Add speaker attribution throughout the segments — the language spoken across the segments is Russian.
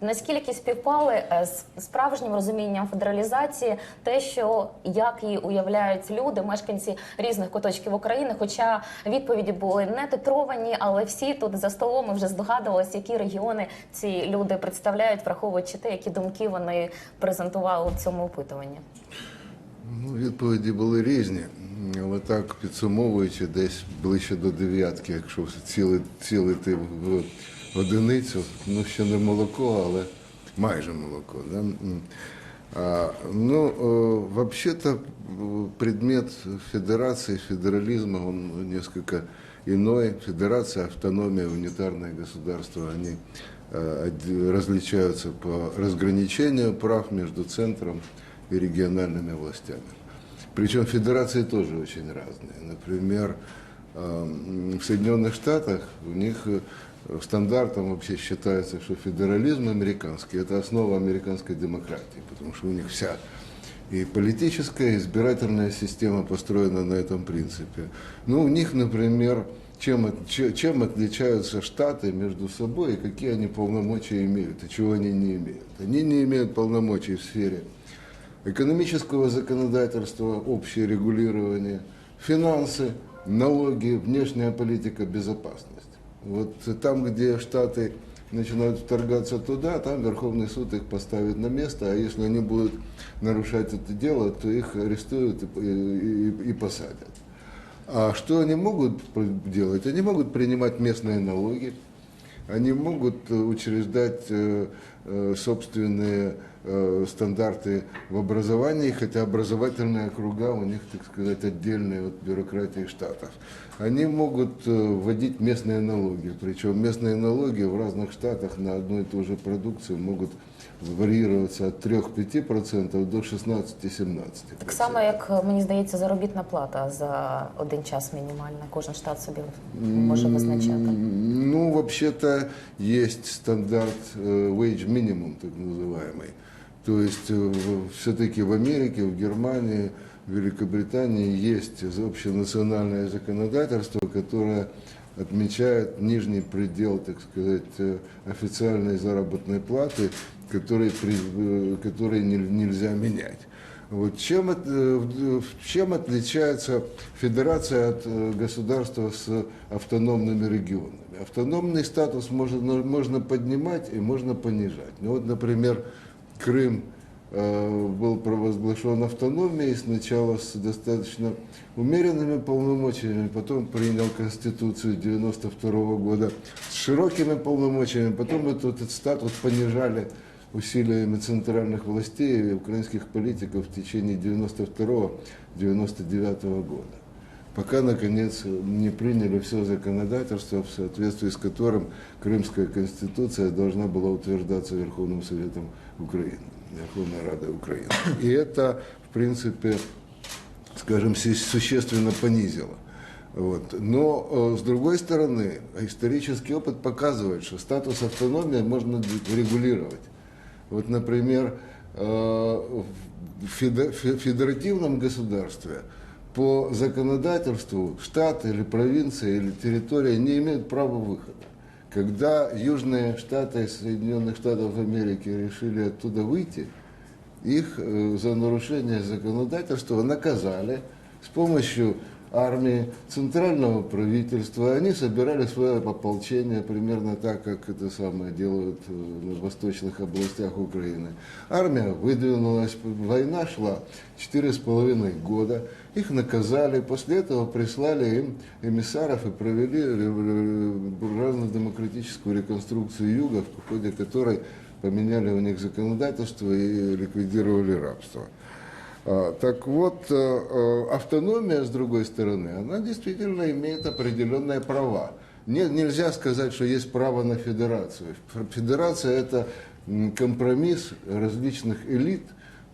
Speaker 1: Наскільки співпали е, з справжнім розумінням федералізації, те, що як її уявляють люди, мешканці різних куточків України, хоча відповіді були не титровані, але всі тут за столом вже здогадувалися, які регіони ці люди представляють, враховуючи те, які думки вони презентували у цьому опитуванні.
Speaker 2: Ну, відповіді були різні, але так підсумовуючи, десь ближче до дев'ятки, якщо ціли, цілити в одиницю, ну ще не молоко, але майже молоко. Да? А, ну, э, вообще-то э, предмет федерации, федерализма, он несколько иной. Федерация, автономия, унитарное государство, они э, различаются по разграничению прав между центром и региональными властями. Причем федерации тоже очень разные. Например, эм, в Соединенных Штатах у них э, стандартом вообще считается, что федерализм американский – это основа американской демократии, потому что у них вся и политическая, и избирательная система построена на этом принципе. Ну, у них, например, чем, чем отличаются штаты между собой и какие они полномочия имеют, и чего они не имеют. Они не имеют полномочий в сфере экономического законодательства, общее регулирование, финансы, налоги, внешняя политика, безопасность. Вот там, где Штаты начинают вторгаться туда, там Верховный суд их поставит на место, а если они будут нарушать это дело, то их арестуют и, и- и посадят. А что они могут делать? Они могут принимать местные налоги, они могут э, учреждать э, э, собственные стандарты в образовании, хотя образовательные округа у них, так сказать, отдельные от бюрократии штатов. Они могут вводить местные налоги, причем местные налоги в разных штатах на одну и ту же продукцию могут варьироваться от 3-5% до 16-17%.
Speaker 1: Так само, як мені здається, заробітна плата за один час мінімальна. Кожен штат собі може визначати.
Speaker 2: М, Ну, вообще-то есть стандарт э, wage minimum, так называемый. То есть все-таки в Америке, в Германии, в Великобритании есть общенациональное законодательство, которое отмечает нижний предел, так сказать, э, официальной заработной платы, который, э, который нель- нельзя менять. Вот чем, э, чем отличается федерация от государства с автономными регионами? Автономный статус можно, можно поднимать и можно понижать. Ну вот, например, Крым был провозглашен автономией сначала с достаточно умеренными полномочиями, потом принял Конституцию 92 года с широкими полномочиями, потом этот, этот статус понижали усилиями центральных властей и украинских политиков в течение 92-99 года. Пока, наконец, не приняли все законодательство, в соответствии с которым Крымская конституция должна была утверждаться Верховным Советом Украины, Верховной Радой Украины. И это, в принципе, скажем, су- существенно понизило. Вот. Но, э, с другой стороны, исторический опыт показывает, что статус автономии можно регулировать. Вот, например, э, в феде- фе- федеративном государстве по законодательству штат или провинция или территория не имеют права выхода. Когда южные штаты Соединенных Штатов Америки решили оттуда выйти, их э, за нарушение законодательства наказали с помощью армии, центрального правительства. Они собирали свое ополчение примерно так, как это самое делают э, в восточных областях Украины. Армия выдвинулась, война шла четыре с половиной года. Их наказали, после этого прислали им эмиссаров и провели буржуазно-демократическую реконструкцию Юга, в ходе которой поменяли у них законодательство и ликвидировали рабство. А, Так вот, э, э, автономия, с другой стороны, она действительно имеет определенные права. Не- нельзя сказать, что есть право на федерацию. Федерация – это компромисс различных элит,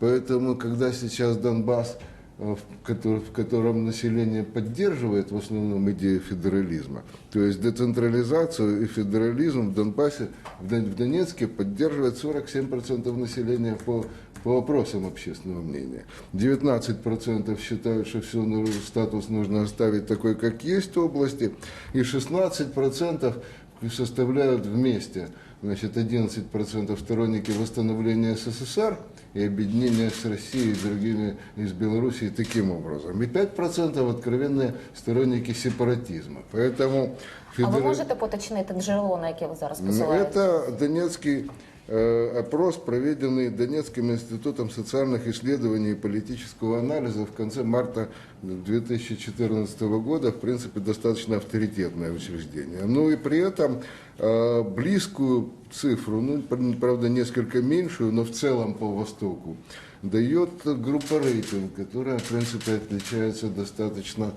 Speaker 2: поэтому, когда сейчас Донбасс, э, в котор- в котором население поддерживает в основном идею федерализма, то есть децентрализацию и федерализм в Донбассе, в Дон- в Донецке поддерживает 47% населения по по вопросам общественного мнения. 19% считают, что все статус нужно оставить такой, как есть в области, и 16% составляют вместе значит, 11% сторонники восстановления СССР и объединения с Россией и другими из Белоруссии таким образом. И 5% откровенные сторонники сепаратизма. Поэтому
Speaker 1: А ви
Speaker 2: федера-
Speaker 1: можете поточнити джерело, на яке ви зараз
Speaker 2: ну,
Speaker 1: посилаєтесь?
Speaker 2: Это Донецкий опрос, проведенный Донецким институтом социальных исследований и политического анализа в конце марта 2014 года, в принципе, достаточно авторитетное учреждение. Ну и при этом э, близкую цифру, ну, пр- правда, несколько меньшую, но в целом по Востоку, дает группа рейтинг, которая, в принципе, отличается достаточно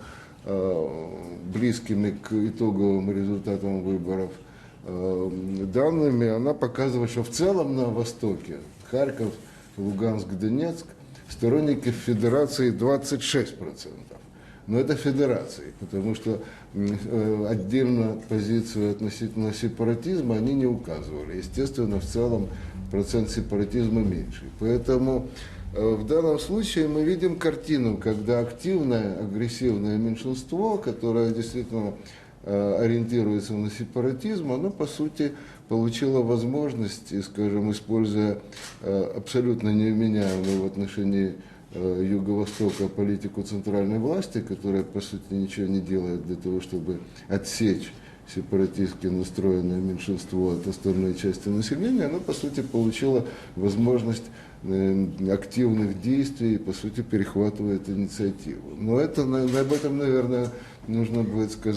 Speaker 2: э, близкими к итоговым результатам выборов э, данными, она показывает, что в целом на Востоке, Харьков, Луганск, Донецк, сторонники Федерации 26%. Но это федерации, потому что э, отдельно позицию относительно сепаратизма они не указывали. Естественно, в целом процент сепаратизма меньше. Поэтому э, в данном случае мы видим картину, когда активное, агрессивное меньшинство, которое действительно ориентируется на сепаратизм, оно, по сути, получило возможность, скажем, используя э, абсолютно невменяемую в отношении э, Юго-Востока политику центральной власти, которая, по сути, ничего не делает для того, чтобы отсечь сепаратистски настроенное меньшинство от остальной части населения, оно, по сути, получило возможность э, активных действий и, по сути, перехватывает инициативу. Но это, об этом, наверное, нужно будет сказать.